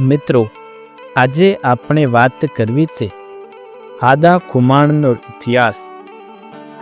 મિત્રો, આજે આપણે વાત કરવી છે હાદા ખુમાણનો ઇતિહાસ.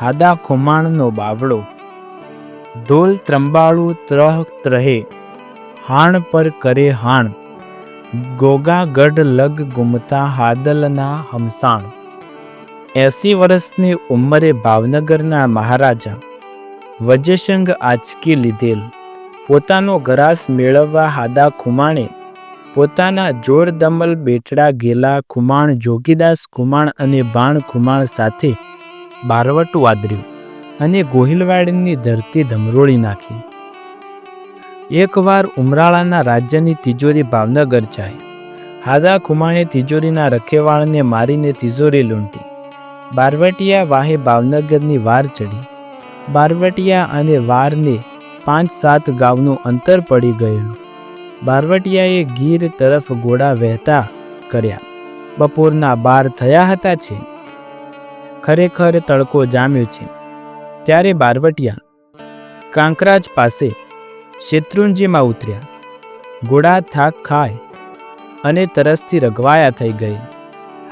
હાદા ખુમાણનો બાવળો. ઢોલ ત્રંબાળું ત્રહ ત્રહે, હાણ પર કરે હાણ. ગોગાગઢ લગ ગુમતા હાદલના હમસાણ. એસી વર્ષની ઉંમરે ભાવનગરના મહારાજા વજ્રસંઘ આંચકી લીધેલ. પોતાનો ગરાસ મેળવવા હાદા ખુમાણે પોતાના જોરદમલ બેટડા ગેલા ખુમાણ જોગીદાસ ખુમાણ અને બાણ ખુમાણ સાથે બારવટું વાદર્યું અને ગોહિલવાડીની ધરતી ધમરોળી નાખી. એકવાર ઉમરાળાના રાજ્યની તિજોરી ભાવનગર જાય. હાદા ખુમાણે તિજોરીના રખેવાળને મારીને તિજોરી લૂંટી. બારવટિયા વાહે ભાવનગરની વાર ચડી. બારવટિયા અને વારને પાંચ સાત ગામનું અંતર પડી ગયેલું. બારવટિયાએ ગીર તરફ ઘોડા વહેતા કર્યા. બપોરના બાર થયા હતા છે. ખરેખર તડકો જામ્યો છે. ત્યારે બારવટિયા કાંકરાજ પાસે શેત્રુંજીમાં ઉતર્યા. ઘોડા થાક ખાય અને તરસથી રગવાયા થઈ ગઈ.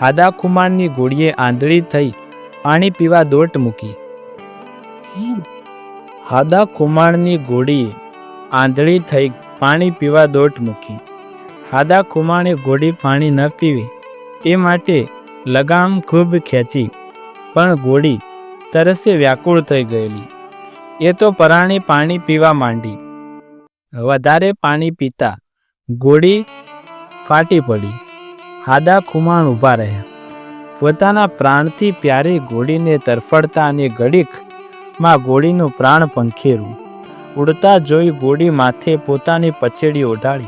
હાદા કુમારની ગોળીએ આંધળી થઈ પાણી પીવા દોટ મૂકી. હાદા કુમારની ગોળીએ આંધળી થઈ પાણી પીવા દોટ મૂકી. હાદા ખુમાણે ગોળી પાણી ન પીવી. એ માટે લગામ ખૂબ ખેંચી. પણ ગોળી તરસે વ્યાકુળ થઈ ગયેલી. એ તો પરાણે પાણી પીવા માંડી. વધારે પાણી પીતા ગોળી ફાટી પડી. હાદા ખુમાણ ઊભા રહ્યા. પોતાના પ્રાણથી પ્યારે ગોળીને તરફડતા અને ઘડીકમાં ગોળીનું પ્રાણ પંખેરું. ઉડતા જોઈ ગોડી માથે પોતાની પછેડી ઓઢાડી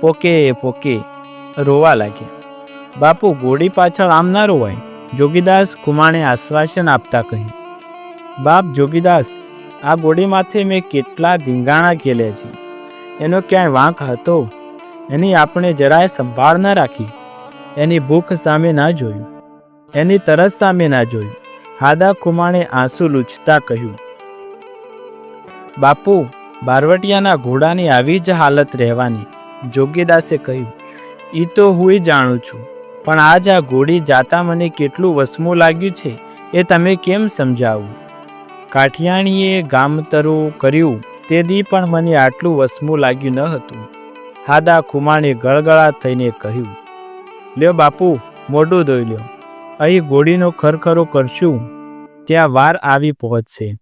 પોકે પોકે રોવા લાગ્યા. બાપુ, ગોડી પાછળ આમ ના રોવાય, જોગીદાસ કુમાણે આશ્વાસન આપતા કહ્યું. બાપ, જોગીદાસ, આ ગોડી માથે મેં કેટલા ધીંગાણા કેલ્યા છે. એનો ક્યાંય વાંક હતો? એની આપણે જરાય સંભાળ ના રાખી. એની ભૂખ સામે ના જોયું. એની તરસ સામે ના જોયું. હાદા કુમાણે આંસુ લૂછતા કહ્યું. બાપુ, બારવટિયાના ઘોડાની આવી જ હાલત રહેવાની જોગીદાસે કહ્યું. એ તો હું જાણું છું, પણ આજ આ ઘોડી જાતા મને કેટલું વસમું લાગ્યું છે, એ તમે કેમ સમજાવું? કાઠિયાણીએ ગામતરું કર્યું, તે દી પણ મને આટલું વસમું લાગ્યું ન હતું. હાદા ખુમાણે ગળગળા થઈને કહ્યું. લ્યો બાપુ, મોઢું ધોઈ લ્યો. અહીં ઘોડીનો ખરખરો કરશું. ત્યાં વાર આવી પહોંચશે.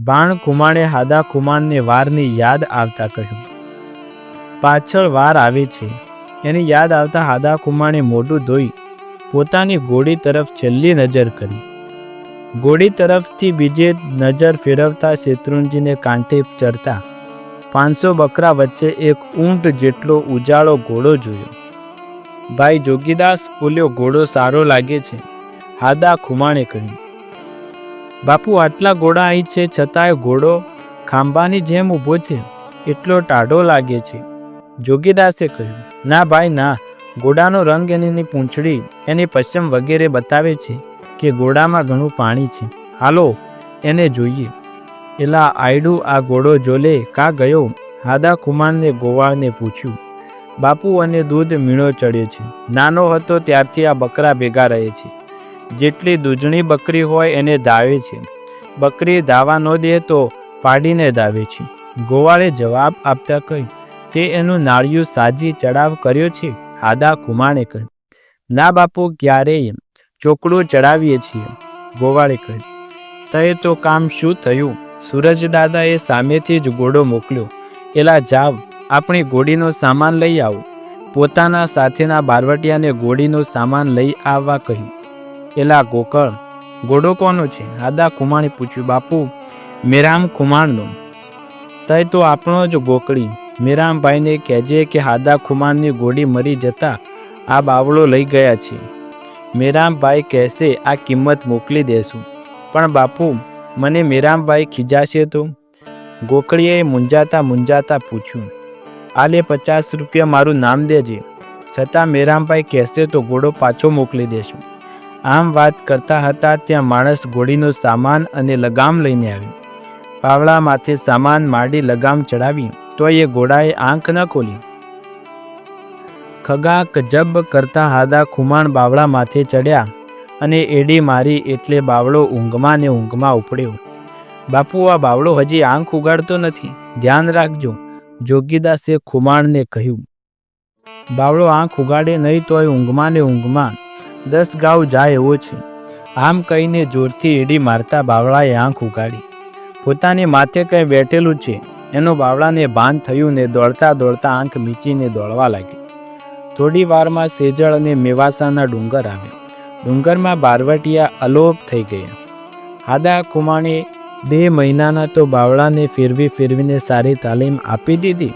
બાણ કુમાણે હાદા કુમારને વારની યાદ આવતા કહ્યું. પાછળ વાર આવે છે. એની યાદ આવતા હાદા કુમાણે મોઢું ધોઈ પોતાની ગોળી તરફ છેલ્લી નજર કરી. ગોળી તરફથી બીજે નજર ફેરવતા શેત્રુંજીને કાંઠે ચરતા પાંચસો બકરા વચ્ચે એક ઊંટ જેટલો ઉજાળો ઘોડો જોયો. ભાઈ જોગીદાસ, બોલ્યો, ઘોડો સારો લાગે છે. હાદા ખુમાણે કહ્યું. બાપુ, આટલા ઘોડા અહીં છે, છતાંય ઘોડો ખાંભાની જેમ ઊભો છે, એટલો ટાઢો લાગે છે. જોગીદાસે કહ્યું, ના ભાઈ, ના. ઘોડાનો રંગ એની પૂંછડી, એની પશ્ચિમ વગેરે બતાવે છે કે ઘોડામાં ઘણું પાણી છે. હાલો, એને જોઈએ. એલા આયડું આ ઘોડો જોલે, કા ગયો? હાદા કુમારને ગોવાળને પૂછ્યું. બાપુ અને દૂધ મીણો ચડ્યો છે. નાનો હતો, ત્યારથી આ બકરા ભેગા રહે છે. જેટલી દૂધણી બકરી હોય એને ધાવે છે. બકરી ધાવા ન દે તો પાડીને ધાવે છે. ગોવાળે જવાબ આપતા કહ્યું તે એનું નાળિયું સાજી ચડાવ કર્યો છે? હાદા કુમાણે કહ્યું ના બાપુ, ક્યારેય ચોકડું ચડાવીએ છીએ. ગોવાળે કહ્યું તે તો કામ શું થયું? સૂરજ દાદાએ સામેથી જ ઘોડો મોકલ્યો. એલા જાવ, આપણી ઘોડીનો સામાન લઈ આવો. પોતાના સાથેના બારવટિયાને ઘોડીનો સામાન લઈ આવવા કહ્યું એલા ગોકળ ઘોડો કોનો છે? આદા ખુમાણે પૂછ્યું, બાપુ, મેરામ ખુમાણનો તય તો આપણો જ ગોકળી. મેરામભાઈને કહેજે કે હાદા ખુમાણની ગોળી મરી જતા આ બાવળો લઈ ગયા છે. મેરામભાઈ કહેશે, આ કિંમત મોકલી દેશું. પણ બાપુ, મને મેરામભાઈ ખીજાશે તો? ગોકળીએ મૂંઝાતા મૂંઝાતા પૂછ્યું, આલે પચાસ રૂપિયા મારું નામ દેજે. છતાં મેરામભાઈ કહેશે તો ઘોડો પાછો મોકલી દેશું. આમ વાત કરતા હતા ત્યાં માણસ ઘોડીનો સામાન અને લગામ લઈને આવ્યો. પાવળા માથે સામાન માંડી લગામ ચડાવી તો એ ઘોડાએ આંખ ન ખોલી. ખગા કજબ કરતા હાદા ખુમાણ બાવળા માથે ચડ્યા અને એડી મારી એટલે બાવળો ઊંઘમાં ને ઊંઘમાં ઉપડ્યો. બાપુ, આ બાવળો હજી આંખ ઉગાડતો નથી. ધ્યાન રાખજો, જોગીદાસે ખુમાણને કહ્યું. બાવળો આંખ ઉગાડે નહીં તોય ઊંઘમાં ને ઊંઘમાં દસ ગાઉ જાય એવો છે. આમ કહીને જોરથી એડી મારતા બાવળાએ આંખ ઉગાડી. પોતાની માથે કંઈ બેઠેલું છે, એનો બાવળાને ભાન થયું ને દોડતા દોડતા આંખ મીચીને દોડવા લાગી. થોડી વારમાં સેજળ અને મેવાસાના ડુંગર આવ્યા. ડુંગરમાં બારવટિયા અલોપ થઈ ગયા. હાદા કુમાણે બે મહિનાના તો બાવળાને ફેરવી ફેરવીને સારી તાલીમ આપી દીધી.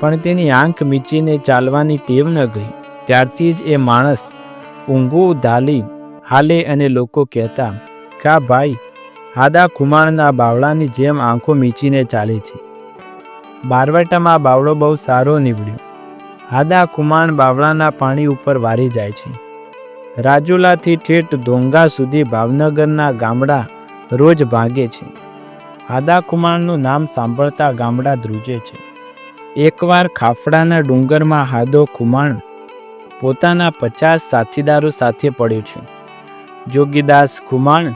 પણ તેની આંખ મીચીને ચાલવાની ટેવ ન ગઈ. ત્યારથી જ એ માણસ ઊંઘું ધાલી હાલે અને લોકો કહેતા, કા ભાઈ હાદા ખુમાણના બાવળાની જેમ આંખો મીચીને ચાલે છે. બારવટામાં બાવળો બહુ સારો નીવડ્યો. હાદા ખુમાણ બાવળાના પાણી ઉપર વારી જાય છે. રાજુલાથી ઠેઠ ધોંગા સુધી ભાવનગરના ગામડા રોજ ભાગે છે. હાદા ખુમાણનું નામ સાંભળતા ગામડા ધ્રુજે છે. એકવાર ખાફડાના ડુંગરમાં હાદો ખુમાણ પોતાના પચાસ સાથીદારો સાથે પડ્યો છે. જોગીદાસ ખુમાણ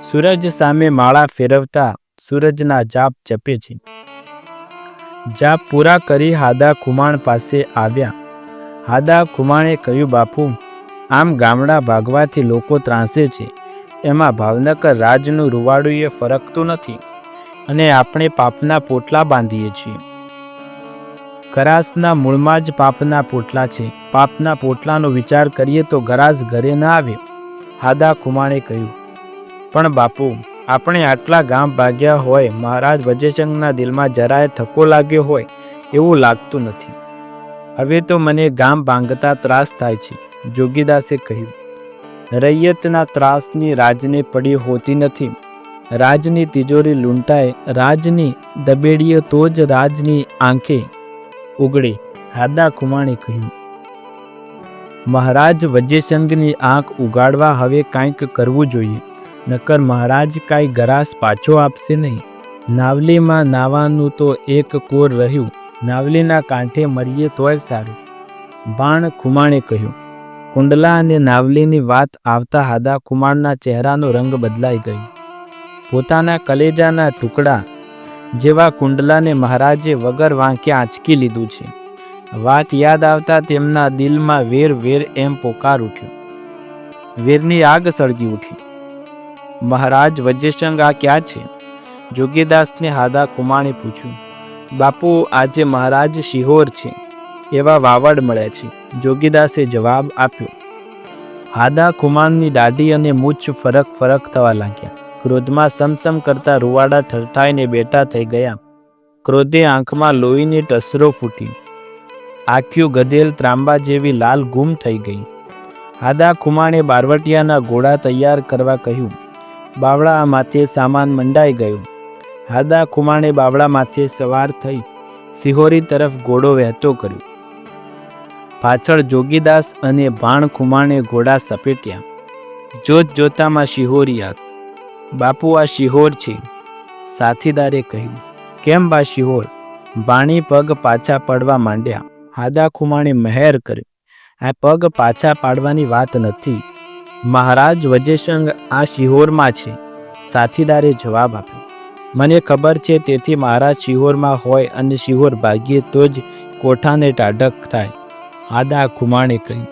સૂરજ સામે માળા ફેરવતા સૂરજના જાપ જપે છે. જાપ પૂરા કરી હાદા ખુમાણ પાસે આવ્યા. હાદા ખુમાણે કહ્યું, બાપુ, આમ ગામડા ભાગવાથી લોકો ત્રાસે છે. એમાં ભાવનગર રાજનું રૂવાડું એ ફરકતું નથી. અને આપણે પાપના પોટલા બાંધીએ છીએ. ગરાસના મૂળમાં જ પાપના પોટલા છે. પાપના પોટલાનો વિચાર કરીએ તો ગરાસ ઘરે ન આવે હાદા ખુમાણે કહ્યું, પણ બાપુ, આપણે આટલા ગામ ભાગ્યા હોય, મહારાજ વજયચંગના દિલમાં જરાય થકો લાગ્યો હોય, એવું લાગતું નથી. હવે તો મને ગામ ભાંગતા ત્રાસ થાય છે. જોગીદાસે કહ્યું, રૈયતના ત્રાસની રાજને પડી હોતી નથી. રાજની તિજોરી લૂંટાય, રાજની દબેડીએ તો જ રાજની આંખે ઉગડે હાદા ખુમાણે કહ્યું, મહારાજ વજયસંગની આંખ ઉગાડવા હવે કાંઈક કરવું જોઈએ. નકર મહારાજ કાંઈ ગરાસ પાછો આપશે નહીં. નાવલીમાં નાવાનું તો એક કોર રહ્યું. નાવલીના કાંઠે મરીએ તોય સારું. બાણ ખુમાણે કહ્યું, કુંડલા અને નાવલીની વાત આવતા હાદા કુમારના ચહેરાનો રંગ બદલાઈ ગયો. પોતાના કલેજાના ટુકડા જેવા કુંડલાને મહારાજે વગર વાંકે આંચકી લીધું છે. વાત યાદ આવતા તેમના દિલમાં વેર વેર એમ પોકાર ઉઠ્યો. વેરની આગ સળગી ઉઠી. મહારાજ વજ્રસંગ, આ ક્યાં છે? જોગીદાસને હાદા કુમાણે પૂછ્યું. બાપુ, આજે મહારાજ શિહોર છે. એવા વાવડ મળ્યા છે. જોગીદાસે જવાબ આપ્યો. હાદા કુમારની દાઢી અને મૂછ ફરક ફરક થવા લાગ્યા. ક્રોધમાં સમસમ કરતા રૂવાડા ઠરઠાઈને બેઠા થઈ ગયા. ક્રોધે આંખમાં લોહીની ટસરો ફૂટી. આખ્યું ગધેલ ત્રાંબા જેવી લાલ ગુમ થઈ ગઈ. હાદા ખુમાણે બારવટિયાના ઘોડા તૈયાર કરવા કહ્યું, બાવળા માથે સામાન મંડાઈ ગયો. હાદા ખુમાણે બાવળા માથે સવાર થઈ સિહોરી તરફ ઘોડો વહેતો કર્યો. પાછળ જોગીદાસ અને ભાણ ખુમાણે ઘોડા સપેટ્યા. જોત જોતામાં શિહોરી આગ બાપુ આ શિહોર છે. સાથીદારે કહ્યું, કેમ બા શિહોર? બાણી પગ પાછા પડવા માંડ્યા. હાદા ખુમાણે મહેર કર્યો. આ પગ પાછા પાડવાની વાત નથી. મહારાજ વજેસંગ આ શિહોરમાં છે. સાથીદારે જવાબ આપ્યો, મને ખબર છે તેથી મહારાજ શિહોરમાં હોય અને શિહોર ભાગીએ તો જ કોઠાને ટાઢક થાય. આદા ખુમાણે કહ્યું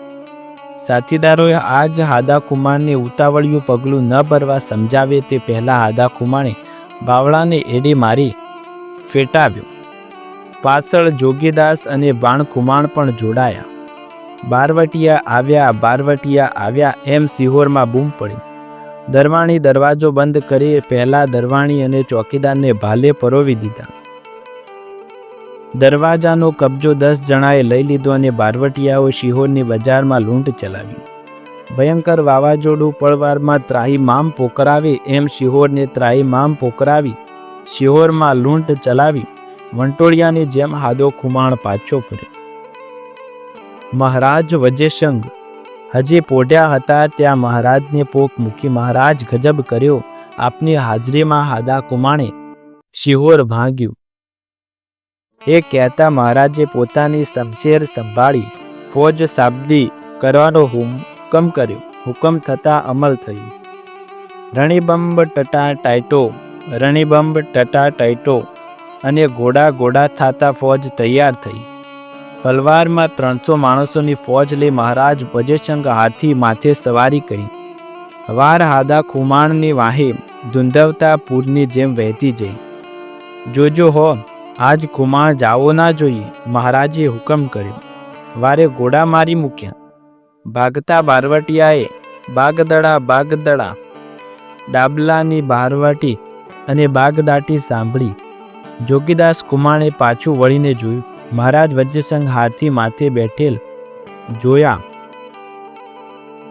સાથીદારોએ આ હાદા કુમારને ઉતાવળિયું પગલું ન ભરવા સમજાવે તે પહેલાં હાદા કુમારે બાવળાને એડી મારી ફેટાવ્યો. પાછળ જોગીદાસ અને બાણકુમાણ પણ જોડાયા. બારવટિયા આવ્યા બારવટિયા આવ્યા એમ સિહોરમાં બૂમ પડી. દરવાણી દરવાજો બંધ કરી પહેલાં દરવાણી અને ચોકીદારને ભાલે પરોવી દીધા. દરવાજાનો કબજો દસ જણાએ લઈ લીધો અને બારવટિયાઓ શિહોરની બજારમાં લૂંટ ચલાવી. ભયંકર વાવાઝોડું પળવારમાં ત્રાહીમામ પોકરાવે એમ શિહોરને ત્રાહીમામ પોકરાવી શિહોરમાં લૂંટ ચલાવી, વંટોળિયાની જેમ હાદો ખુમાણ પાછો ફર્યો. મહારાજ વજેશંગ. હજી પોઢ્યા હતા ત્યાં મહારાજને પોક મૂકી મહારાજ ગજબ કર્યો, આપની હાજરીમાં હાદા કુમાણે શિહોર ભાંગ્યું. એ કહેતા મહારાજે પોતાની શમશેર સંભાળી ફોજ સાબદી કરવાનો હુકમ કર્યો. હુકમ થતાં અમલ થયું રણીબંબ ટટા ટાઈટો રણીબંબ ટટા ટાઈટો અને ઘોડા ઘોડા થતા ફોજ તૈયાર થઈ. પલવારમાં ત્રણસો માણસોની ફોજ લઈ મહારાજ ભજેશંગ હાથી માથે સવારી કરી. વાર હાદા ખુમાણની વાહે ધૂંધવતા પૂરની જેમ વહેતી જઈ. જોજો હો આજ કુમાર જાવો ના જોઈએ. મહારાજે હુકમ કર્યો. વારે ઘોડા મારી મૂક્યા. ભાગતા બારવટિયાએ, બાગદડા બાગદડા. ડાબલાની બારવટી અને બાગદાટી સાંભળી. જોગીદાસ કુમાણે પાછું વળીને જોયું. મહારાજ વજ્રસંગ હાથી માથે બેઠેલ જોયા.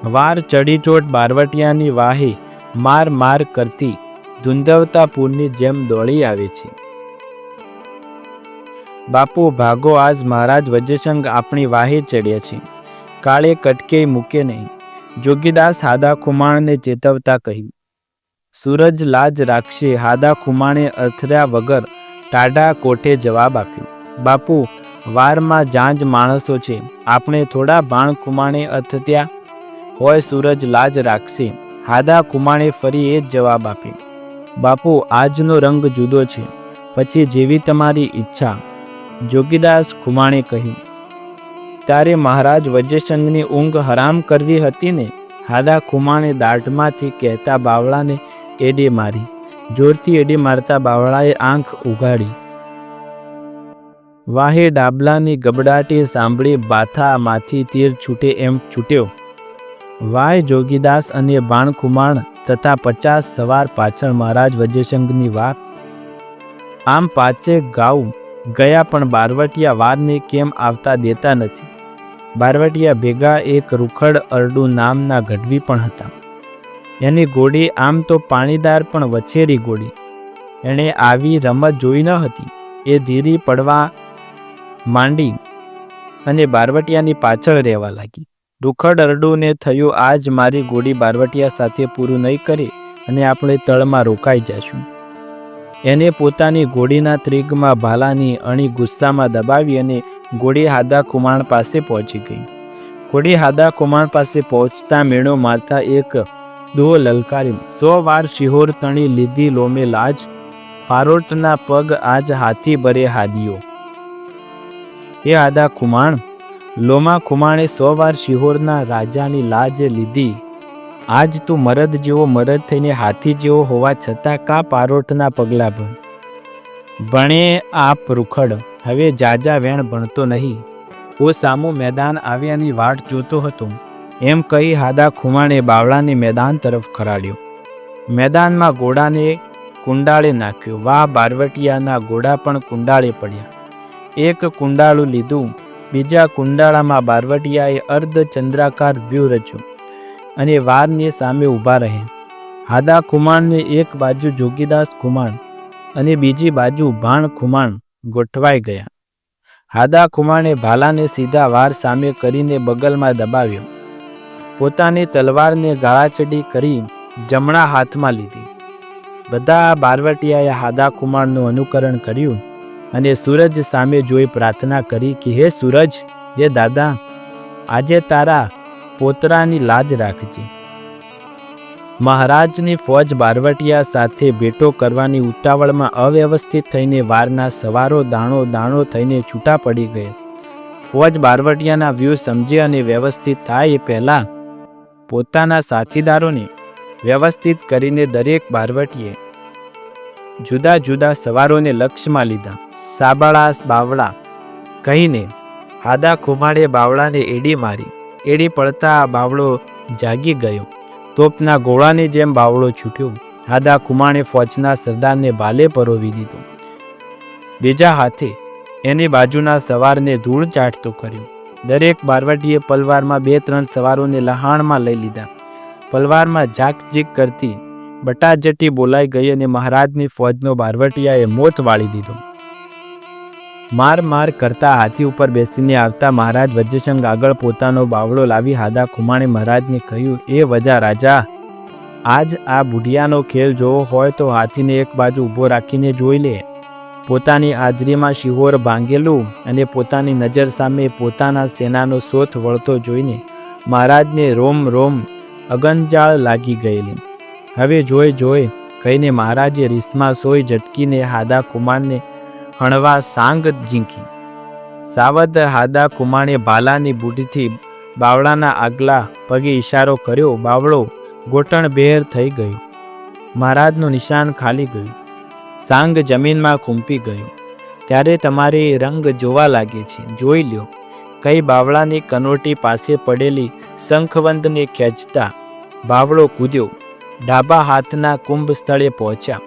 વાર ચડીચોટ બારવટિયાની વાહે માર માર કરતી ધૂંધવતા પૂરની જેમ દોડી આવે છે. બાપુ, ભાગો, આજ મહારાજ વજ્રસંગ આપણી વાહે ચડ્યા છે. કાળે કટકે મૂકે નહીં. જોગીદાસ હાદા ખુમાણને ચેતવતા કહ્યું. સૂરજ લાજ રાખશે, હાદા ખુમાણે અથર્યા વગર ટાઢા કોઠે જવાબ આપ્યો. બાપુ, વારમાં જાંજ માણસો છે. આપણે થોડા ભાણ ખુમાણે અથત્યા હોય સૂરજ લાજ રાખશે. હાદા ખુમાણે ફરી એ જ જવાબ આપ્યો. બાપુ, આજનો રંગ જુદો છે. પછી જેવી તમારી ઈચ્છા. જોગીદાસ ખુમાણે કહ્યું, તારે મહારાજ વજ્રસંગની ઊંઘ હરામ કરવી હતી ને હાદા ખુમાણે દાઢમાંથી કહેતા બાવળાને એડી મારી, જોરથી એડી મારતા બાવળાએ આંખ ઉગાડી વાહે ડાબલાની ગબડાટી સાંભળી બાથામાંથી તીર છૂટે એમ છૂટ્યો. વાય જોગીદાસ અને બાણખુમાણ તથા પચાસ સવાર પાછળ મહારાજ વજ્રસંગની વાત. આમ પાચે ગાઉ ગયા પણ બારવટિયા વારને કેમ આવતા દેતા નથી? બારવટિયા ભેગા એક રૂખડ અરડું નામના ગઢવી પણ હતા. એની ગોળી આમ તો પાણીદાર પણ વછેરી ગોળી એણે આવી રમત જોઈ ન હતી. એ ધીરી પડવા માંડી અને બારવટિયાની પાછળ રહેવા લાગી. રૂખડ અરડુને થયું, આજ મારી ગોળી બારવટિયા સાથે પૂરું નહીં કરે અને આપણે તળમાં રોકાઈ જશું. એને પોતાની ઘોડીના ત્રિગમાં ભાલાની અણી ગુસ્સામાં દબાવી અને ઘોડી હાદા કુમાણ પાસે પહોંચી ગઈ. ઘોડી હાદા કુમાણ પાસે પહોંચતા મેળો મારતા એક દો લલકારી, સો વાર શિહોર તણી લીધી લોમે લાજ, પારોટના પગ આજ હાથી ભરે હાદીઓ. એ હાદા ખુમાણ લોમા ખુમાણે સો વાર શિહોરના રાજાની લાજ લીધી આજ તું મરદ જેવો મરદ થઈને હાથી જેવો હોવા છતાં કા પારોટના પગલાં ભણ ભણે આપ રૂખડ, હવે જાજા વેણ ભણતો નહીં. હું સામું મેદાન આવ્યાની વાટ જોતો હતો. એમ કહી હાદા ખુમાણે બાવળાને મેદાન તરફ ખરાડ્યો. મેદાનમાં ઘોડાને કુંડાળે નાખ્યો. વાહ, બારવટિયાના ઘોડા પણ કુંડાળે પડ્યા. એક કુંડાળું લીધું. બીજા કુંડાળામાં બારવટિયાએ અર્ધ ચંદ્રાકાર વ્યૂહ રચ્યો. અને વારની સામે ઊભા રહે. હાદા ખુમાણને એક બાજુ જોગીદાસ ખુમાણ અને બીજી બાજુ ભાણ ખુમાણ ગોઠવાઈ ગયા. હાદા ખુમાણે ભાલાને સીધા વાર સામે કરીને બગલમાં દબાવ્યો. પોતાની તલવારને ગાળાચડી કરી જમણા હાથમાં લીધી. બધા બારવટિયાએ હાદા ખુમાણનું અનુકરણ કર્યું અને સૂરજ સામે જોઈ પ્રાર્થના કરી કે, હે સૂરજ, હે દાદા, આજે તારા પોતરાની લાજ રાખજે. મહારાજની ફોજ બારવટિયા સાથે ભેટો કરવાની ઉતાવળમાં અવ્યવસ્થિત થઈને વારના સવારો દાણો દાણો થઈને છૂટા પડી ગયા. ફોજ બારવટિયાના વ્યૂહ સમજે અને વ્યવસ્થિત થાય એ પહેલાં પોતાના સાથીદારોને વ્યવસ્થિત કરીને દરેક બારવટીએ જુદા જુદા સવારોને લક્ષ્યમાં લીધા. સાબાળા બાવળા કહીને હાદા ખુમાડે બાવળાને એડી મારી. એડી પડતા આ બાવળો જાગી ગયો. તોપના ગોળાની જેમ બાવળો છૂટ્યો. આદા કુમાણે ફોજના સરદારને ભાલે પરોવી દીધો. બીજા હાથે એની બાજુના સવારને ધૂળ ચાટતો કર્યો. દરેક બારવટીએ પલવારમાં બે ત્રણ સવારોને લહાણમાં લઈ લીધા. પલવારમાં ઝાકઝીક કરતી બટાજટી બોલાઈ ગઈ અને મહારાજની ફોજનો બારવટીયાએ મોત વાળી દીધો. માર માર કરતા હાથી ઉપર બેસીને આવતા મહારાજ વજ્રસંગ આગળ પોતાનો બાવળો લાવી હાદા ખુમાણે મહારાજને કહ્યું, એ વજા રાજા, આજ આ બુઢિયાનો ખેલ જોવો હોય તો હાથીને એક બાજુ ઊભો રાખીને જોઈ લે. પોતાની હાજરીમાં શિહોર ભાંગેલું અને પોતાની નજર સામે પોતાના સેનાનો શોથ વળતો જોઈને મહારાજને રોમ રોમ અગનજાળ લાગી ગયેલી. હવે જોઈ જોઈ કહીને મહારાજે રીસમાં સોય ઝટકીને હાદા કુમારને હણવા સાંગ ઝીંકી સાવધ હાદા કુમાણે ભાલાની બુઢીથી બાવળાના આગલા પગે ઈશારો કર્યો. બાવળો ગોટણ બેર થઈ ગયું. મહારાજનું નિશાન ખાલી ગયું. સાંગ જમીનમાં ખૂંપી ગયું. ત્યારે તમારે રંગ જોવા લાગે છે. જોઈ લ્યો. કઈ બાવળાની કનોટી પાસે પડેલી શંખવંદને ખેંચતા બાવળો કૂદ્યો. ડાબા હાથના કુંભ સ્થળે પહોંચ્યા.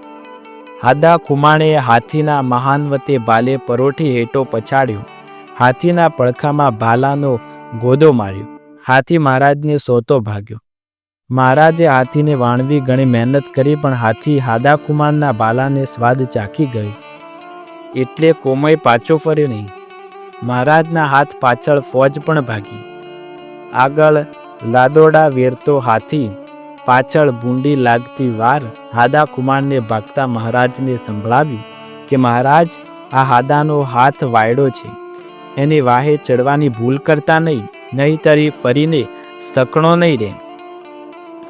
હાદા ખુમાણે હાથીના મહાનવતે ભાલે પરોઠી હેઠો પછાડ્યો. હાથીના પડખામાં ભાલાનો ગોદો માર્યો. હાથી મહારાજને સોતો ભાગ્યો. મહારાજે હાથીને વાણવી ઘણી મહેનત કરી પણ હાથી હાદા કુમારના બાલાને સ્વાદ ચાખી ગયો. એટલે કોમય પાછો ફર્યો નહીં. મહારાજના હાથ પાછળ ફોજ પણ ભાગી. આગળ લાદોડા વેરતો હાથી પાછળ બુંડી લાગતી વાર હાદા કુમારને ભાગતા મહારાજને સંભળાવી કે મહારાજ, આ હાદાનો હાથ વાયડો છે. એની વાહે ચડવાની ભૂલ કરતા નહીં, નહીંતરી પરીને સકણો નહીં રે.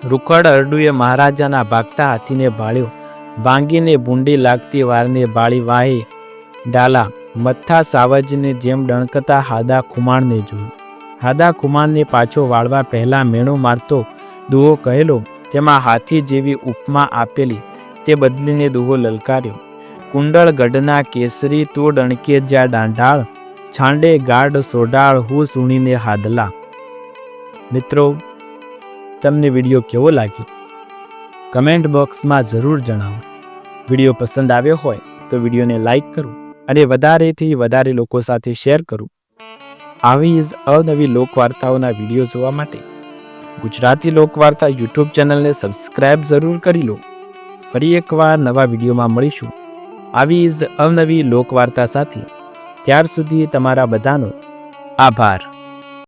રૂખડ અરડુએ મહારાજાના ભાગતા હાથીને ભાળ્યો. ભાંગીને બુંડી લાગતી વારને બાળી વાહે ડાલા મથ્થા સાવજને જેમ ડણકતા હાદા કુમારને જોયું. હાદા કુમારને પાછો વાળવા પહેલાં મેણું મારતો દુહો કહેલો તેમાં હાથી જેવી ઉપમા આપેલી, તે બદલીને દુહો લલકાર્યો. કુંડળ ગઢના કેસરી તો ડણકે જ્યાં દાંઢાળ, છાંડે ગાઢ સોડાળ હું સુણીને હાદલા. મિત્રો, તમને વીડિયો કેવો લાગ્યો? કમેન્ટ બોક્સમાં જરૂર જણાવો. વીડિયો પસંદ આવ્યો હોય તો વિડીયોને લાઇક કરો અને વધારેથી વધારે લોકો સાથે શેર કરો. આવી જ અવનવી લોકવાર્તાઓના વીડિયો જોવા માટે ગુજરાતી લોકવાર્તા યુટ્યુબ ચેનલને સબસ્ક્રાઇબ જરૂર કરી લો. ફરી એકવાર નવા વિડીયોમાં મળીશું. આવી જ અવનવી લોકવાર્તા સાથે. ત્યાર સુધી તમારા બધાનો આભાર.